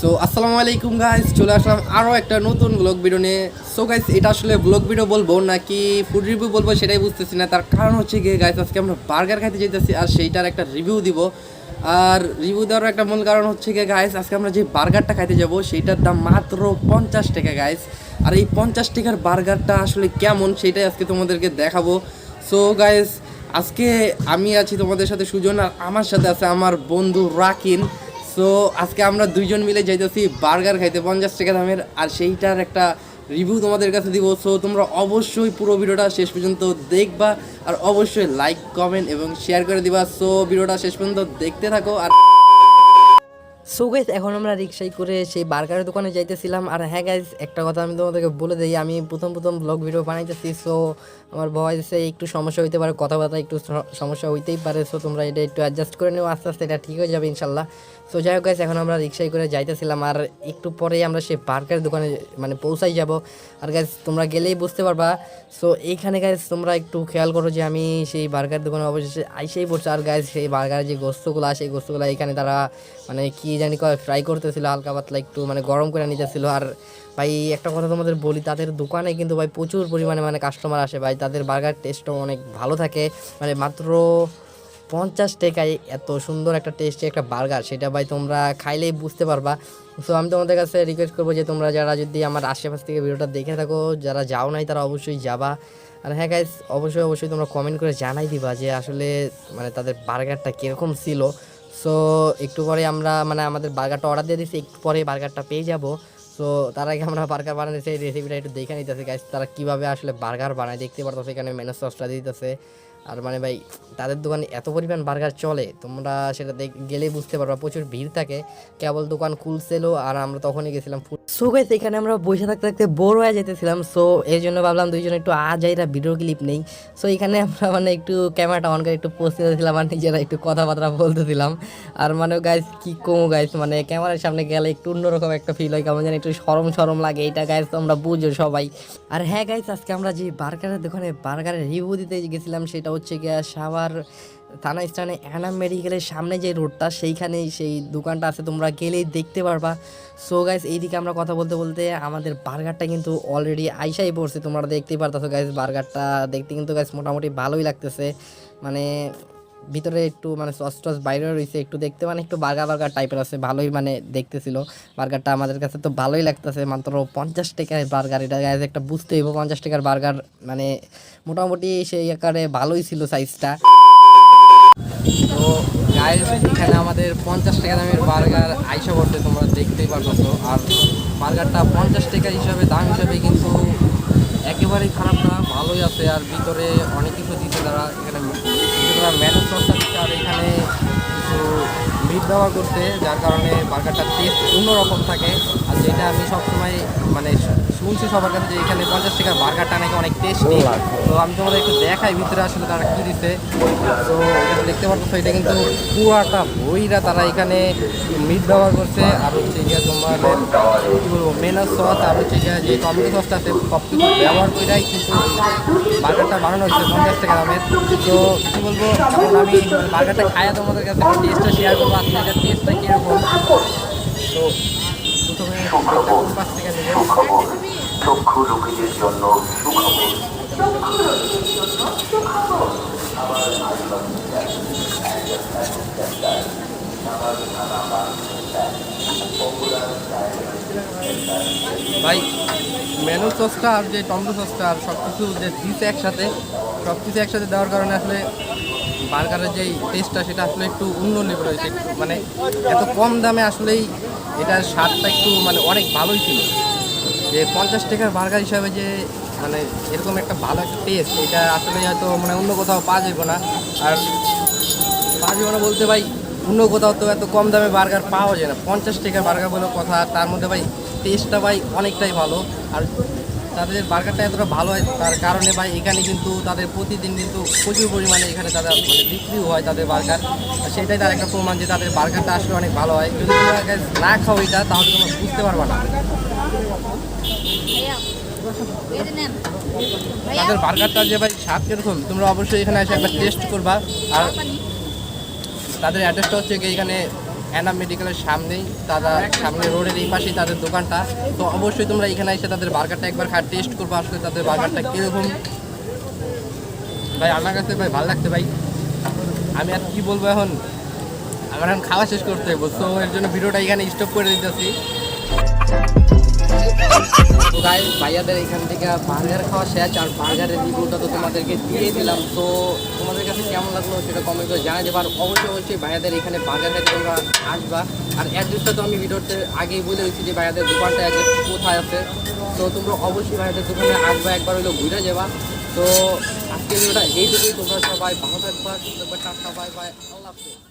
So আসসালামু আলাইকুম guys চলে আসলাম আরও একটা নতুন ব্লগ ভিডিও নিয়ে। সো গাইস এটা আসলে ব্লগ ভিডিও বলব নাকি ফুড রিভিউ বলব সেটাই বুঝতেছি না। তার কারণ হচ্ছে গিয়ে গাইস আজকে আমরা বার্গার খাইতে যেতেছি আর সেইটার একটা রিভিউ দিব। আর রিভিউ দেওয়ার একটা মূল কারণ হচ্ছে গিয়ে গাইস আজকে আমরা যে বার্গারটা খাইতে যাব, সেইটার দাম মাত্র পঞ্চাশ টাকা গাইস আর এই পঞ্চাশ টাকার বার্গারটা আসলে কেমন, সেটাই আজকে তোমাদেরকে দেখাবো। সো গাইস আজকে আমি আছি তোমাদের সাথে সুজন আর আমার সাথে আছে আমার বন্ধু রাকিন। সো আজকে আমরা দুইজন মিলে যাইতেছি বার্গার খাইতে, পঞ্চাশ টাকা দামের, আর সেইটার একটা রিভিউ তোমাদের কাছে দিব। সো তোমরা অবশ্যই পুরো ভিডিওটা শেষ পর্যন্ত দেখবা, আর অবশ্যই লাইক কমেন্ট এবং শেয়ার করে দিবা। সো ভিডিওটা শেষ পর্যন্ত দেখতে থাকো, আর সো গাইস এখন আমরা রিক্সায় করে সেই বার্গারের দোকানে যাইতেছিলাম, আর হ্যাঁ গাইস একটা কথা আমি তোমাদেরকে বলে দিই, আমি প্রথম প্রথম ব্লগ ভিডিও বানাইতেছি। সো আমার ভয়েসে একটু সমস্যা হইতে পারে কথাবার্তা একটু সমস্যা হইতেই পারে। সো তোমরা এটা একটু অ্যাডজাস্ট করে নিও, আস্তে আস্তে এটা ঠিক হয়ে যাবে, ইনশাল্লাহ। সো যাই হোক এখন আমরা রিক্সায় করে যাইতেছিলাম আর একটু পরেই আমরা সেই বার্গারের দোকানে মানে পৌঁছাই যাব। আর গাইস তোমরা গেলেই বুঝতে পারবা। সো এইখানে গাইস তোমরা একটু খেয়াল করো যে আমি সেই বার্গার দোকানে অবশেষে আইসেই পড়ছে। আর গাইস সেই বার্গারের যে গোস্তগুলো, সেই গোস্তগুলো এখানে তারা মানে কি জানি ফ্রাই করতেছিল, হালকা পাতলা একটু মানে গরম করে নিতেছিল। আর ভাই, একটা কথা তোমাদের বলি, তাদের দোকানে কিন্তু ভাই প্রচুর পরিমাণে মানে কাস্টমার আসে। ভাই, তাদের বার্গার টেস্টও অনেক ভালো থাকে। মানে মাত্র পঞ্চাশ টাকায় এত সুন্দর একটা টেস্টি একটা বার্গার, সেটা ভাই তোমরা খাইলেই বুঝতে পারবা। সো আমি তোমাদের কাছে রিকোয়েস্ট করব যে তোমরা যারা যদি আমার আশেপাশ থেকে ভিডিওটা দেখে থাকো, যারা যাও নাই তারা অবশ্যই যাবা। আর হ্যাঁ গাইস অবশ্যই অবশ্যই তোমরা কমেন্ট করে জানাই দিবা যে আসলে মানে তাদের বার্গারটা কীরকম ছিল। সো একটু পরে আমরা মানে আমাদের বার্গারটা অর্ডার দিয়ে দিচ্ছি একটু পরে বার্গারটা পেয়ে যাব। সো তার আগে আমরা বার্গার বানাতে সেই রেসিপিটা একটু দেখে নিতেছি গাইস তারা কীভাবে আসলে বার্গার বানায়, দেখতে পারতো সেখানে মেনু সসটা দিতেছে। আর মানে ভাই, তাদের দোকানে এত পরিমাণ বার্গার চলে, তোমরা সেটা দেখ, গেলেই বুঝতে পারবা, প্রচুর ভিড় থাকে। কেবল দোকান খুলছিল আর আমরা তখনই গেছিলাম সো গাইস এখানে আমরা বসে থাকতে থাকতে বোর হয়ে যেতেছিলাম সো এই জন্য ভাবলাম দুইজন একটু আজ আইরা ভিডিও ক্লিপ নেই। সো এখানে আমরা মানে একটু ক্যামেরাটা অন করে একটু পোস্ট দিয়েছিলাম আর নিজেরা একটু কথাবার্তা বলতেছিলাম। আর মানে গাইস কি কমো গাইস মানে ক্যামেরার সামনে গেলে একটু অন্যরকম একটা ফিল হয়, কেমন যেন একটু সরম সরম লাগে এটা গাইস তোমরা বুঝো সবাই। আর হ্যাঁ গাইস আজকে আমরা যে বার্গারের দোকানে বার্গারের রিভিউ দিতে গেছিলাম সেটা হচ্ছে গিয়া সাভার থানা স্থানে অ্যানাম মেডিকেলের সামনে যে রোডটা, সেইখানেই সেই দোকানটা আছে, তোমরা গেলেই দেখতে পারবা। সো গাইস এইদিকে আমরা কথা বলতে বলতে আমাদের বার্গারটা কিন্তু অলরেডি আইসাই পড়ছে, তোমরা দেখতেই পারতেছো গাইস বার্গারটা। দেখতে কিন্তু গাইস মোটামুটি ভালোই লাগতেছে। মানে ভিতরে একটু মানে সস টস বাইরে রয়েছে, একটু দেখতে মানে একটু বার্গার বার্গার টাইপের আছে, ভালোই মানে দেখতেছিল। বার্গারটা আমাদের কাছে তো ভালোই লাগতেছে, মাত্র পঞ্চাশ টাকার বার্গার। এটা guys একটা বুঝতে হইব, পঞ্চাশ টাকার বার্গার মানে মোটামুটি সেই আকারে ভালোই ছিল সাইজটা তো গাইস এখানে আমাদের পঞ্চাশ টাকা দামের বার্গার আইসা পড়তে তোমরা দেখতেই পারছ আর বার্গারটা পঞ্চাশ টাকা হিসাবে দাম হিসাবে কিন্তু একেবারেই খারাপ না ভালোই আছে, আর ভিতরে অনেক কিছু দিচ্ছে তারা এখানে। তারা ম্যানু সসটা দিতে আর এখানে কিছু মিট ব্যবহার করতে, যার কারণে বার্গারটার টেস্ট অন্যরকম থাকে। আর যেটা আমি সবসময় মানে শুনছি সবার কাছে যে এখানে পঞ্চাশ টাকার বার্গারটা নাকি অনেক টেস্টি তো আমি তোমাদের একটু দেখাই ভিতরে আসলে তারা কী দিচ্ছে তো এটা দেখতে পাচ্ছ এটা কিন্তু পুরাটা বইরা তারা এখানে মিট ব্যবহার করছে। আর হচ্ছে গিয়ে তোমার কী বলব মেনার সস আর হচ্ছে গিয়ে যে টমেটো সসটা আছে সব কিছু ব্যবহার করেই কিন্তু বার্গারটা বানানো হচ্ছে পঞ্চাশ টাকা দামের তো কী বলব আমি বার্গারটা খাইয়া তোমাদের কাছে টেস্টটা শেয়ার করব। আসলে টেস্টটা কীরকম তো প্রথমে এটা কোন পাশ থেকে নেবে সুখবর চক্ষু রোগীদের জন্য সুখবর ভাই মেনু সসটা আর যে টমেটো সসটা আর সব কিছু যে দিচ্ছে একসাথে সব কিছু একসাথে দেওয়ার কারণে আসলে বার্গারের যেই টেস্টটা সেটা আসলে একটু অন্য লেভেল হয়েছে। মানে এত কম দামে আসলেই এটার স্বাদটা একটু মানে অনেক ভালোই ছিল। যে পঞ্চাশ টাকার বার্গার হিসাবে যে মানে এরকম একটা ভালো একটা টেস্ট এটা আসলে হয়তো মানে অন্য কোথাও পাওয়া যাবে না। আর পাওয়া যাবে না বলতে ভাই অন্য কোথাও তো এত কম দামে বার্গার পাওয়া যায় না। পঞ্চাশ টাকা বার্গার বলে কথা তার মধ্যে ভাই টেস্টটা ভাই অনেকটাই ভালো। আর তাদের বার্গারটা এতটা ভালো হয় তার কারণে ভাই এখানে কিন্তু তাদের প্রতিদিন কিন্তু প্রচুর পরিমাণে এখানে তাদের মানে বিক্রিও হয় তাদের বার্গার। আর সেটাই তার একটা প্রমাণ যে তাদের বার্গারটা আসলে অনেক ভালো হয়। যদি তোমরা না খাও এটা তাহলে তোমরা বুঝতে পারবা না। তাদের বার্গারটা যে ভাই স্বাদ কীরকম তোমরা অবশ্যই এখানে এসে একবার টেস্ট করবা। আর তাদের অ্যাড্রেসটা হচ্ছে এখানে অ্যানাম মেডিকেলের সামনেই, তারা সামনে রোডের এই পাশেই তাদের দোকানটা। তো অবশ্যই তোমরা এখানে এসে তাদের বার্গারটা একবার খা টেস্ট করব আসলে তাদের বার্গারটা কীরকম। ভাই আমার কাছে ভাই, ভালো লাগছে ভাই। আমি আর কি বলব এখন? আমার এখন খাওয়া শেষ করতে হবে তো এর জন্য ভিডিওটা এখানে স্টপ করে দিতেছি। তো ভাইয়াদের এখান থেকে বার্গার খাওয়া শেষ আর বার্গারের রিভিউটা তো তোমাদেরকে দিয়ে দিলাম। তো তোমাদের কাছে কেমন লাগল সেটা কমেন্ট করে জানাই দেবার অবশ্যই অবশ্যই ভাইয়াদের এখানে বার্গার তোমরা আসবা। আর অ্যাড্রেসটা তো আমি ভিডিওতে আগেই বলে দিচ্ছি যে ভাইয়াদের দোকানটা অ্যাড্রেস কোথায় আছে। তো তোমরা অবশ্যই ভাইয়াদের দোকানে আসবা, একবার হলো ঘুরে যাবা। তো আজকের ভিডিওটা এইটুকুই। তোমরা সবাই ভালো থাকবা থাকবা টাটা বাই বাই আল্লাহ হাফেজ।